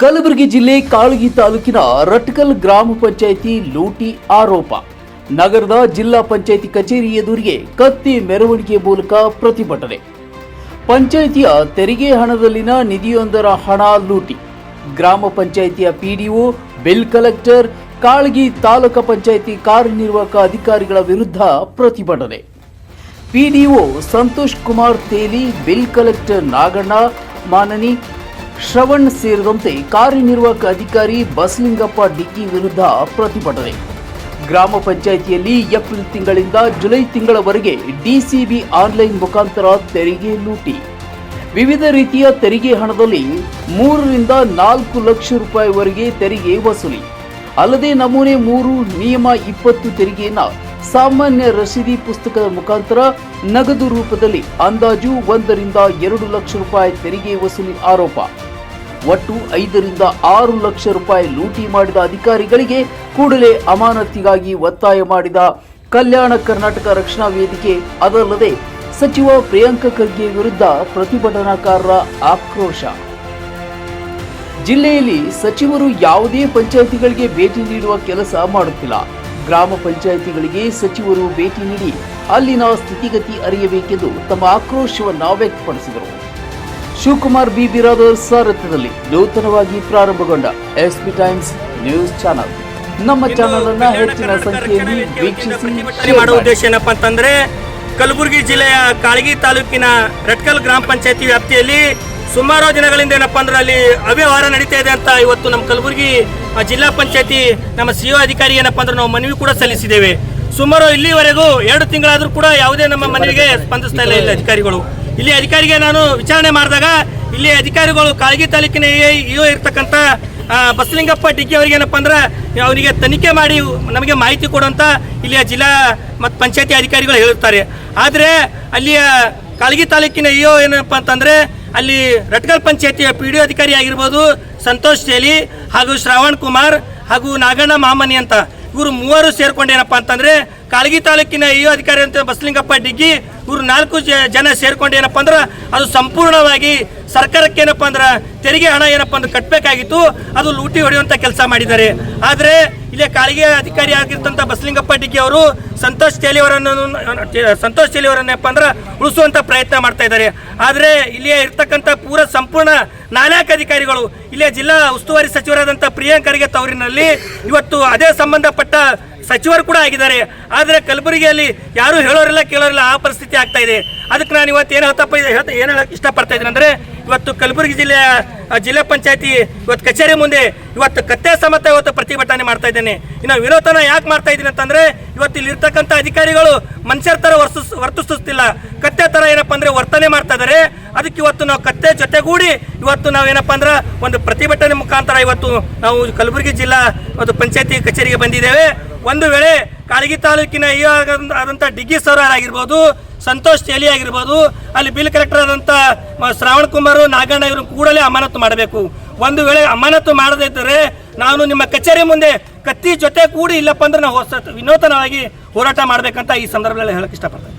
ಕಲಬುರಗಿ ಜಿಲ್ಲೆ ಕಾಳಗಿ ತಾಲೂಕಿನ ರಟ್ಕಲ್ ಗ್ರಾಮ ಪಂಚಾಯಿತಿ ಲೂಟಿ ಆರೋಪ. ನಗರದ ಜಿಲ್ಲಾ ಪಂಚಾಯಿತಿ ಕಚೇರಿ ಎದುರಿಗೆ ಕತ್ತಿ ಮೆರವಣಿಗೆ ಮೂಲಕ ಪ್ರತಿಭಟನೆ. ಪಂಚಾಯಿತಿಯ ತೆರಿಗೆ ಹಣದಲ್ಲಿನ ನಿಧಿಯೊಂದರ ಹಣ ಲೂಟಿ. ಗ್ರಾಮ ಪಂಚಾಯಿತಿಯ PDO, bill collector, Kalagi taluk panchayat ಕಾರ್ಯನಿರ್ವಾಹಕ ಅಧಿಕಾರಿಗಳ ವಿರುದ್ಧ ಪ್ರತಿಭಟನೆ. PDO Santosh Kumar Teli, bill collector Naganna Manani Shravan ಸೇರಿದಂತೆ ಕಾರ್ಯನಿರ್ವಾಹಕ ಅಧಿಕಾರಿ ಬಸಲಿಂಗಪ್ಪ ಡಿಕ್ಕಿ ವಿರುದ್ಧ ಪ್ರತಿಭಟನೆ. ಗ್ರಾಮ ಪಂಚಾಯಿತಿಯಲ್ಲಿ ಏಪ್ರಿಲ್ ತಿಂಗಳಿಂದ ಜುಲೈ ತಿಂಗಳವರೆಗೆ ಡಿಸಿಬಿ ಆನ್ಲೈನ್ ಮುಖಾಂತರ ತೆರಿಗೆ ಲೂಟಿ. ವಿವಿಧ ರೀತಿಯ ತೆರಿಗೆ ಹಣದಲ್ಲಿ ಮೂರರಿಂದ ನಾಲ್ಕು ಲಕ್ಷ ರೂಪಾಯಿವರೆಗೆ ತೆರಿಗೆ ವಸೂಲಿ. ಅಲ್ಲದೆ ನಮೂನೆ ಮೂರು ನಿಯಮ ಇಪ್ಪತ್ತು ತೆರಿಗೆಯನ್ನು ಸಾಮಾನ್ಯ ರಸೀದಿ ಪುಸ್ತಕದ ಮುಖಾಂತರ ನಗದು ರೂಪದಲ್ಲಿ ಅಂದಾಜು ಒಂದರಿಂದ ಎರಡು ಲಕ್ಷ ರೂಪಾಯಿ ತೆರಿಗೆ ವಸೂಲಿ ಆರೋಪ. ಒಟ್ಟು ಐದರಿಂದ ಆರು ಲಕ್ಷ ರೂಪಾಯಿ ಲೂಟಿ ಮಾಡಿದ ಅಧಿಕಾರಿಗಳಿಗೆ ಕೂಡಲೇ ಅಮಾನತಿಗಾಗಿ ಒತ್ತಾಯ ಮಾಡಿದ ಕಲ್ಯಾಣ ಕರ್ನಾಟಕ ರಕ್ಷಣಾ ವೇದಿಕೆ. ಅದಲ್ಲದೆ ಸಚಿವ ಪ್ರಿಯಾಂಕ ಖರ್ಗೆ ವಿರುದ್ಧ ಪ್ರತಿಭಟನಾಕಾರರ ಆಕ್ರೋಶ. ಜಿಲ್ಲೆಯಲ್ಲಿ ಸಚಿವರು ಯಾವುದೇ ಪಂಚಾಯಿತಿಗಳಿಗೆ ಭೇಟಿ ನೀಡುವ ಕೆಲಸ ಮಾಡುತ್ತಿಲ್ಲ. ಗ್ರಾಮ ಪಂಚಾಯಿತಿಗಳಿಗೆ ಸಚಿವರು ಭೇಟಿ ನೀಡಿ ಅಲ್ಲಿನ ಸ್ಥಿತಿಗತಿ ಅರಿಯಬೇಕೆಂದು ತಮ್ಮ ಆಕ್ರೋಶವನ್ನು ವ್ಯಕ್ತಪಡಿಸಿದರು. ಶಿವಕುಮಾರ್ ಬಿ ಬಿರಾದರ್ ಸಾರಥ್ಯದಲ್ಲಿ ನೂತನವಾಗಿ ಪ್ರಾರಂಭಗೊಂಡ ಎಸ್ಪಿ ಟೈಮ್ಸ್ ನ್ಯೂಸ್ ಚಾನಲ್. ನಮ್ಮ ಚಾನಲ್ ಅನ್ನ ಹೆಚ್ಚಿನ ಸಂಖ್ಯೆಯಲ್ಲಿ ವೀಕ್ಷಿಸಿ ಮಾಡುವ ಉದ್ದೇಶ ಏನಪ್ಪಾ ಅಂತಂದ್ರೆ ಕಲಬುರಗಿ ಜಿಲ್ಲೆಯ ಕಾಳಗಿ ತಾಲೂಕಿನ ರಟ್ಕಲ್ ಗ್ರಾಮ ಪಂಚಾಯತಿ ವ್ಯಾಪ್ತಿಯಲ್ಲಿ ಸುಮಾರು ದಿನಗಳಿಂದ ಏನಪ್ಪಾ ಅಂದ್ರೆ ಅಲ್ಲಿ ಅವ್ಯವಹಾರ ನಡೀತಾ ಇದೆ ಅಂತ ಇವತ್ತು ನಮ್ಮ ಕಲಬುರಗಿ ಜಿಲ್ಲಾ ಪಂಚಾಯತಿ ನಮ್ಮ ಸಿಒ ಅಧಿಕಾರಿ ಏನಪ್ಪಾ ಅಂದ್ರೆ ನಾವು ಮನವಿ ಕೂಡ ಸಲ್ಲಿಸಿದ್ದೇವೆ. ಸುಮಾರು ಇಲ್ಲಿವರೆಗೂ ಎರಡು ತಿಂಗಳಾದ್ರೂ ಕೂಡ ಯಾವುದೇ ನಮ್ಮ ಮನವಿಗೆ ಸ್ಪಂದಿಸ್ತಾ ಇಲ್ಲಿ ಅಧಿಕಾರಿಗಳು. ಇಲ್ಲಿ ಅಧಿಕಾರಿಗೆ ನಾನು ವಿಚಾರಣೆ ಮಾಡಿದಾಗ ಇಲ್ಲಿ ಅಧಿಕಾರಿಗಳು ಕಾಳಗಿ ತಾಲೂಕಿನ ಇಒ ಇರ್ತಕ್ಕಂಥ ಬಸಲಿಂಗಪ್ಪ ಡಿಗ್ಗಿ ಅವರಿಗೆ ಏನಪ್ಪ ಅಂದ್ರೆ ಅವರಿಗೆ ತನಿಖೆ ಮಾಡಿ ನಮಗೆ ಮಾಹಿತಿ ಕೊಡುವಂತ ಇಲ್ಲಿಯ ಜಿಲ್ಲಾ ಮತ್ತು ಪಂಚಾಯತಿ ಅಧಿಕಾರಿಗಳು ಹೇಳುತ್ತಾರೆ. ಆದರೆ ಅಲ್ಲಿಯ ಕಾಳಗಿ ತಾಲೂಕಿನ ಇಒ ಏನಪ್ಪ ಅಂತಂದ್ರೆ ಅಲ್ಲಿ ರಟ್ಗಲ್ ಪಂಚಾಯತಿಯ ಪಿ ಡಿ ಅಧಿಕಾರಿ ಆಗಿರ್ಬೋದು ಸಂತೋಷ್ ಶೇಲಿ ಹಾಗೂ ಶ್ರಾವಣ್ ಕುಮಾರ್ ಹಾಗೂ ನಾಗಣ್ಣ ಮಾಮನಿ ಅಂತ. ಇವರು ಮೂವರು ಸೇರ್ಕೊಂಡು ಏನಪ್ಪ ಅಂತಂದ್ರೆ ಕಾಳಗಿ ತಾಲೂಕಿನ ಇ ಅಧಿಕಾರಿ ಅಂತ ಬಸಲಿಂಗಪ್ಪ ಡಿಗ್ಗಿ ಇವರು ನಾಲ್ಕು ಜನ ಸೇರ್ಕೊಂಡು ಏನಪ್ಪ ಅಂದ್ರೆ ಅದು ಸಂಪೂರ್ಣವಾಗಿ ಸರ್ಕಾರಕ್ಕೆ ಏನಪ್ಪ ಅಂದ್ರೆ ತೆರಿಗೆ ಹಣ ಏನಪ್ಪ ಅಂದ್ರೆ ಕಟ್ಟಬೇಕಾಗಿತ್ತು ಅದು ಲೂಟಿ ಹೊಡೆಯುವಂಥ ಕೆಲಸ ಮಾಡಿದ್ದಾರೆ. ಆದರೆ ಇಲ್ಲಿ ಕಾಳಿಗೆ ಅಧಿಕಾರಿ ಆಗಿರ್ತಂತ ಬಸಲಿಂಗಪ್ಪ ಡಿಗ್ಗಿ ಅವರು ಸಂತೋಷ್ ತೇಲಿ ಅವರನ್ನು, ಸಂತೋಷ್ ತೇಲಿ ಅವರನ್ನಪ್ಪ ಅಂದ್ರೆ ಉಳಿಸುವಂತ ಪ್ರಯತ್ನ ಮಾಡ್ತಾ ಇದ್ದಾರೆ. ಆದರೆ ಇಲ್ಲಿಯೇ ಇರ್ತಕ್ಕಂಥ ಪೂರ ಸಂಪೂರ್ಣ ನಾಲ್ಕು ಅಧಿಕಾರಿಗಳು ಇಲ್ಲಿಯ ಜಿಲ್ಲಾ ಉಸ್ತುವಾರಿ ಸಚಿವರಾದಂಥ ಪ್ರಿಯಾಂಕ್ ಖರ್ಗೆ ತವರಿನಲ್ಲಿ ಇವತ್ತು ಅದೇ ಸಂಬಂಧಪಟ್ಟ ಸಚಿವರು ಕೂಡ ಆಗಿದ್ದಾರೆ. ಆದರೆ ಕಲಬುರಗಿಯಲ್ಲಿ ಯಾರು ಹೇಳೋರಿಲ್ಲ, ಕೇಳೋರಿಲ್ಲ, ಆ ಪರಿಸ್ಥಿತಿ ಆಗ್ತಾ ಇದೆ. ಅದಕ್ಕೆ ನಾನು ಇವತ್ತು ಏನು ಹೇಳ್ತಪ್ಪ, ಹೇಳ್ತ- ಏನು ಹೇಳಕ್ ಇಷ್ಟಪಡ್ತಾ ಇದ್ದೀನಿ ಅಂದರೆ ಇವತ್ತು ಕಲಬುರಗಿ ಜಿಲ್ಲೆಯ ಜಿಲ್ಲಾ ಪಂಚಾಯತಿ ಇವತ್ತು ಕಚೇರಿ ಮುಂದೆ ಇವತ್ತು ಕತ್ತೆ ಸಮೇತ ಇವತ್ತು ಪ್ರತಿಭಟನೆ ಮಾಡ್ತಾ ಇದ್ದೇನೆ. ಇನ್ನು ವಿರೋಧನ ಯಾಕೆ ಮಾಡ್ತಾ ಇದ್ದೀನಿ ಅಂತಂದ್ರೆ, ಇವತ್ತು ಇಲ್ಲಿ ಇರ್ತಕ್ಕಂಥ ಅಧಿಕಾರಿಗಳು ಮನುಷ್ಯರ ಥರ ವರ್ತಿಸ್ ವರ್ತಿಸುತ್ತಿಲ್ಲ ಕತ್ತೆ ಥರ ಏನಪ್ಪ ಅಂದರೆ ವರ್ತನೆ ಮಾಡ್ತಾ ಇದ್ದಾರೆ. ಅದಕ್ಕೆ ಇವತ್ತು ನಾವು ಕತ್ತೆ ಜೊತೆಗೂಡಿ ಇವತ್ತು ನಾವು ಏನಪ್ಪ ಅಂದ್ರೆ ಒಂದು ಪ್ರತಿಭಟನೆ ಮುಖಾಂತರ ಇವತ್ತು ನಾವು ಕಲಬುರಗಿ ಜಿಲ್ಲಾ ಒಂದು ಪಂಚಾಯತಿ ಕಚೇರಿಗೆ ಬಂದಿದ್ದೇವೆ. ಒಂದು ವೇಳೆ ಕಾಳಗಿ ತಾಲೂಕಿನ ಆದಂತ- ಆದಂಥ ಡಿಗ್ಗಿ ಸರ್ ಆಗಿರ್ಬೋದು ಸಂತೋಷ್ ಚೇಲಿ ಆಗಿರ್ಬೋದು, ಅಲ್ಲಿ ಬಿಲ್ ಕಲೆಕ್ಟರ್ ಆದಂಥ ಶ್ರಾವಣ್ ಕುಮಾರ್, ನಾಗಣ್ಣ ಇವರು ಕೂಡಲೇ ಅಮಾನತು ಮಾಡಬೇಕು. ಒಂದು ವೇಳೆ ಅಮಾನತು ಮಾಡದೇ ಇದ್ದರೆ ನಾನು ನಿಮ್ಮ ಕಚೇರಿ ಮುಂದೆ ಕತ್ತಿ ಜೊತೆ ಕೂಡಿ ಇಲ್ಲಪ್ಪ ಅಂದ್ರೆ ನಾವು ವಿನೂತನವಾಗಿ ಹೋರಾಟ ಮಾಡ್ಬೇಕಂತ ಈ ಸಂದರ್ಭದಲ್ಲಿ ಹೇಳಕ್ ಇಷ್ಟಪಡ್ತೇನೆ.